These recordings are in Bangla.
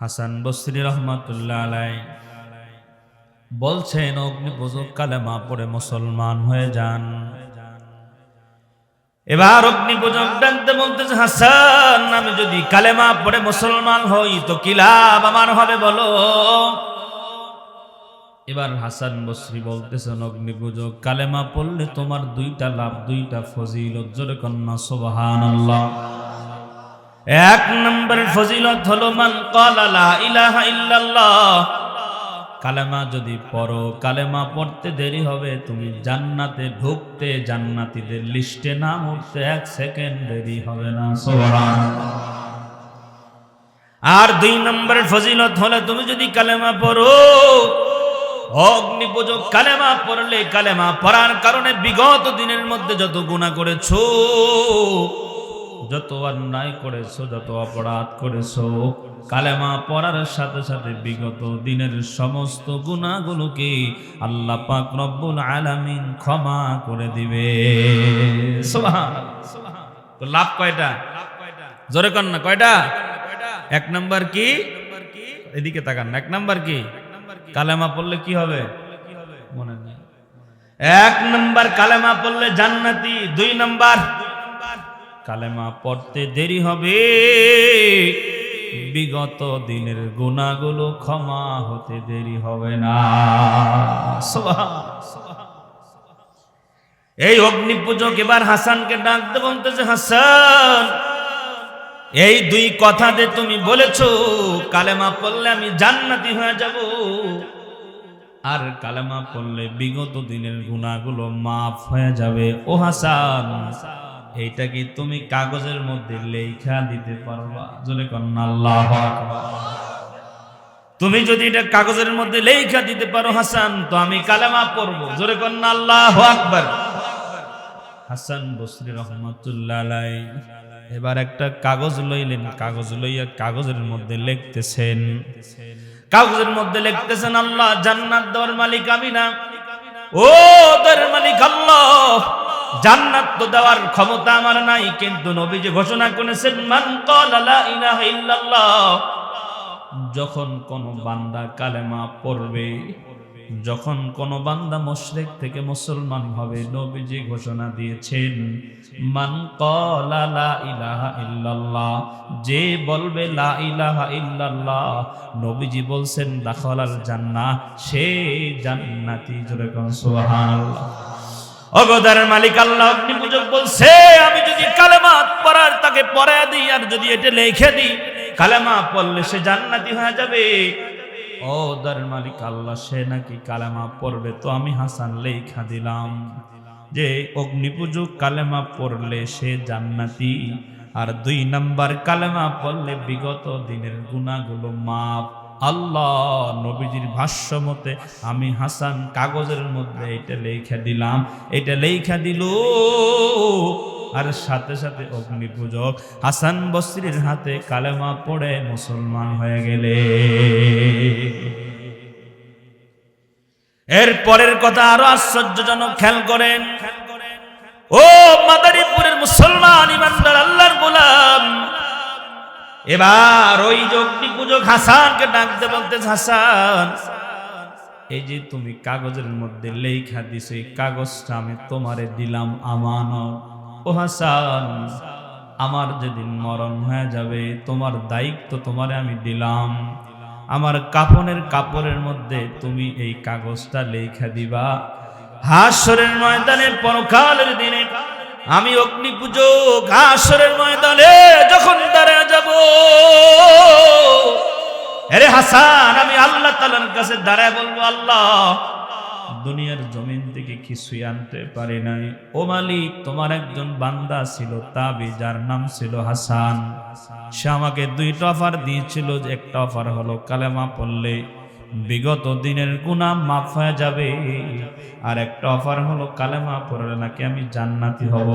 হাসান বসরি রহমতুল্লাহ আলাই বলছেন, অগ্নি অগ্নিপূজক কালেমা পড়ে মুসলমান হয়ে যান। এবার অগ্নিপূজক ডাকতে বলতেছে, হাসান, আমি যদি কালেমা পড়ে মুসলমান হই, তো কি লাভ আমার হবে বলো? এবার হাসান বসরি বলতেছেন অগ্নিপূজক কালেমা পড়লে তোমার দুইটা লাভ, দুইটা ফজিলত। জোরে কন্যা সোবাহান এক নম্বর ফজিলত হলো, মান ক্বালা লা ইলাহা ইল্লাল্লাহ। কালেমা যদি পড়ো, কালেমা পড়তে দেরি হবে, তুমি জান্নাতে ঢুকতে জান্নাতীদের লিস্টে নাম উঠতে এক সেকেন্ড দেরি হবে না আর দুই নম্বরের ফজিলত হলে, তুমি যদি কালেমা পড়ো অগ্নি পূজক কালেমা পড়লে কালেমা পড়ার কারণে বিগত দিনের মধ্যে যত গুণা করেছ যত অন্যায় করেছ, যত অপরাধ করেছ, কালেমা পড়ার সাথে সাথে বিগত দিনের সমস্ত গুণাগুলোকে আল্লাহ পাক রব্বুল আলামিন ক্ষমা করে দিবে। লাভ কয়টা? জোরে কর না, কয়টা? এক নাম্বার কি? এদিকে তাকান, এক নাম্বার কি? কালেমা পড়লে কি হবে? মনে নেই। এক নাম্বার কালেমা পড়লে জান্নাতি, দুই নাম্বার কালেমা পড়তে দেরি হবে। বিগত দিনের গুণাগুলো ক্ষমা হতে দেরি হবে না। এই অগ্নি পূজক এবার হাসানকে ডাকতে বলতেছে, হাসান, এই দুই কথাতে তুমি বলেছ, কালেমা পড়লে আমি জান্নাতি হয়ে যাব। আর কালেমা পড়লে বিগত দিনের গুণাগুলো মাফ হয়ে যাবে। ও হাসান। এইটা কি তুমি কাগজের মধ্যে লেখা দিতে পারবা? জোরে কন্যা আল্লাহ তুমি যদি এটা কাগজের মধ্যে লেখা দিতে পারো, হাসান, তো আমি কালেমা পড়ব। জোরে কন্যা আল্লাহ আকবার। হাসান বসরি রহমতুল্লাহ এবার একটা কাগজ লইলেন। কাগজ লইয়া কাগজের মধ্যে লিখতেছেন। কাগজের মধ্যে লিখতেছেন, আল্লাহ জান্নাত দেওয়ার মালিক আমি না। ও তোর মালিক আল্লাহ। জান্নাত তো দেওয়ার ক্ষমতা আমার নাই, কিন্তু নবী যে ঘোষণা করেছেন, মান লা ইলাহা ইল্লাল্লাহ। যখন কোন বান্দা কালেমা পড়বে, যখন কোন বান্দা মুশরিক থেকে মুসলমান হবে, নবীজি ঘোষণা দিয়েছেন, মান ক্বালা লা ইলাহা ইল্লাল্লাহ। যে বলবে লা ইলাহা ইল্লাল্লাহ, নবীজি বলছেন দাখালাল জান্নাহ। সে জান্নাতি জোরে সুবহানাল্লাহ। অগদারের মালিক, আল্লাহ অগ্নি পূজক বলছে, আমি যদি কালেমা পড়ার তাকে পড়ায় দিই, আর যদি এটা লিখে দিই কালেমা পড়লে সে জান্নাতি হয়ে যাবে। ও দারের মালিক, আল্লাহ, সে নাকি কালেমা পড়বে? তো আমি হাসান লেখা দিলাম যে, অগ্নি পূজক কালেমা পড়লে সে জান্নাতি, আর দুই নাম্বার কালেমা পড়লে বিগত দিনের গুণাগুলো মাপ আল্লাহ নবীজির ভাষ্য মতে আমি হাসান কাগজের মধ্যে এটা লেখা দিলাম। এটা লেখা দিল আর সাথে সাথে অগ্নি পূজক হাসান বস্রির হাতে কালেমা পড়ে মুসলমান হয়ে গেলে। এর পরের কথা আরও আশ্চর্যজনক, খেয়াল করেন। ও মাদারীপুরের মুসলমান ইমানদার, আল্লাহর গোলাম। এবার ওই যোগটি পূজক হাসানকে ডাকতে বলতে, হাসান, এই যে তুমি কাগজের মধ্যে লেখা দিছো, এই কাগজটা আমি তোমারে দিলাম আমানত। ও হাসান, আমার যেদিন মরণ হয়ে যাবে, তোমার দায়িত্ব তোমারে আমি দিলাম। আমার কাপনের কাপড়ের মধ্যে তুমি এই কাগজটা লেখা দিবা। হাসরের ময়দানে পরকালের দিনে আমি অগ্নি পুজো হাসরের ময়দানে যখন দাঁড়ায় যাব আরে হাসান, আমি আল্লাহ তালার কাছে দাঁড়ায় বলব, আল্লাহ, দুনিয়ার জমিন থেকে কিছুই আনতে পারি নাই। ও মালিক, তোমার একজন বান্দা ছিল তাবি, যার নাম ছিল হাসান। সে আমাকে দুইটা অফার দিয়েছিল, যে একটা অফার হলো কালেমা পড়লে। বিগত দিনের গুনাহ মাফ হয়ে যাবে। আর একটা অফার হলো কালেমা পড়লে নাকি আমি জান্নাতি হব।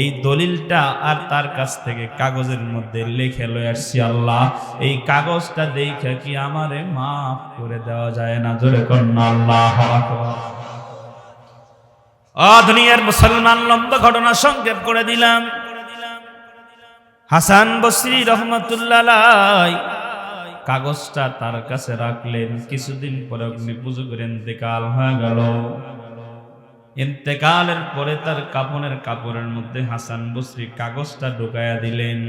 এই দলিলটা আর তার কাছ থেকে কাগজের মধ্যে লিখে লয়ে আসছি আল্লাহ। এই কাগজটা দেখে কি আমারে মাফ করে দেওয়া যায় না? জোরে কন্যা আল্লাহ দুনিয়ার মুসলমান লম্বা ঘটনা সংক্ষেপ করে দিলাম। হাসান বসরি রহমতুল্লাহ কাগজটা তার কাছে রাখলেন। কিছুদিন পরে অগ্নি পুজো করে ইন্তেকাল হয়ে গেল। ইন্তেকালের পরে তার কাপনের কাপড়ের মধ্যে হাসান বসরি কাগজটা ঢুকায়া দিলেন।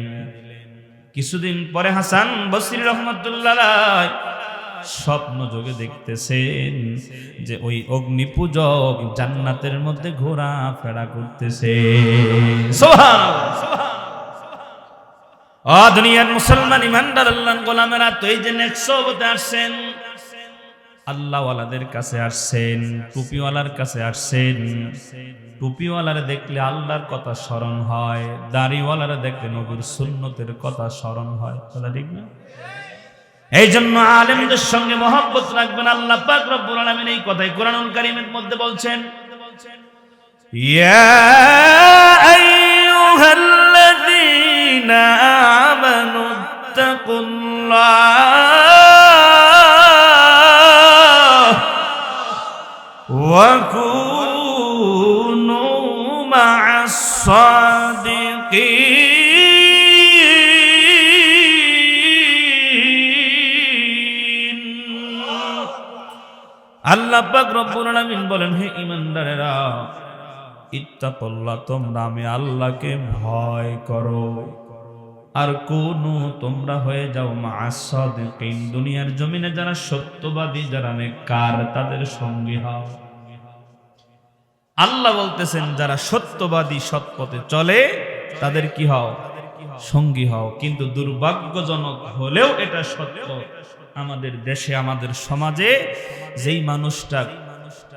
কিছুদিন পরে হাসান বসরি রহমতুল্লাহ স্বপ্ন যোগে দেখতেছেন যে ওই অগ্নি পূজক জান্নাতের মধ্যে ঘোরা ফেরা করতেছে আ, দুনিয়ার মুসলমান ইমানদার আল্লাহ গোলামেরা তো এই যে নেক্সবতে আসছেন। আল্লাহওয়ালাদের কাছে আসছেন, টুপিওয়ালার কাছে আসছেন। টুপিওয়ালারে দেখলে আল্লাহর কথা স্মরণ হয়, দাড়িওয়ালারে দেখলে নবীর সুন্নতের কথা স্মরণ হয়। কথা ঠিক না? এই জন্য আলেমদের সঙ্গে মহব্বত রাখবেন। আল্লাহ পাক রব্বুল আলামিন এই কথাই কোরআনুল কারীমের মধ্যে বলছেন, ইয়া মা'আস আল্লাহ পাক রব্বুল আলামিন বলেন, হে ঈমানদারেরা, ইত্তাকুল্লাহ, তোমরা আমি আল্লাহকে ভয় করো। আর কোন, তোমরা হয়ে যাও মাসাদিকিন দুনিয়ার জমিনে যারা সত্যবাদী, যারা নেকার তাদের সঙ্গী হও। আল্লাহ বলতেছেন, যারা সত্যবাদী সৎ পথে চলে, তাদের কি হও? সঙ্গী হও। কিন্তু দুর্ভাগ্যজনক হলেও এটা সত্য। আমাদের দেশে, আমাদের সমাজে যেই মানুষটা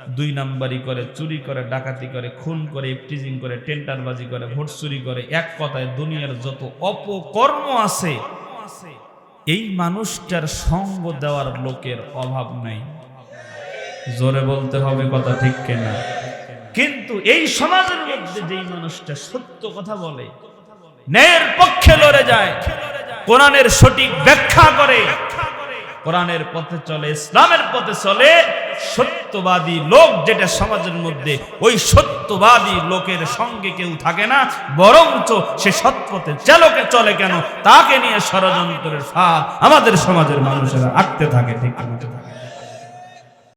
দুই নাম্বারি করে, চুরি করে, ডাকাতি করে, খুন করে ইফটিজিং করে, টেন্ডারবাজি করে, ভোট চুরি করে, এক কথায় দুনিয়ার যত অপকর্ম আছে, এই মানুষটার সঙ্গ দেওয়ার লোকের অভাব নাই। জোরে বলতে হবে কথা ঠিক কেনা? কিন্তু এই সমাজের মধ্যে যেই মানুষটা সত্য কথা বলে, ন্যায়ের পক্ষে লড়ে যায়, কোরআনের সঠিক ব্যাখ্যা করে, কোরআনের পথে চলে, ইসলামের পথে চলে, সত্যবাদী লোক যেটা সমাজের মধ্যে ওই সত্যবাদী লোকের সঙ্গে কেউ থাকে না, বরঞ্চ সে সৎপথে চালকে চলে কেন, তাকে নিয়ে ষড়যন্ত্রের ফাঁদ আমাদের সমাজের মানুষেরা আঁকতে থাকে, ঠিক না?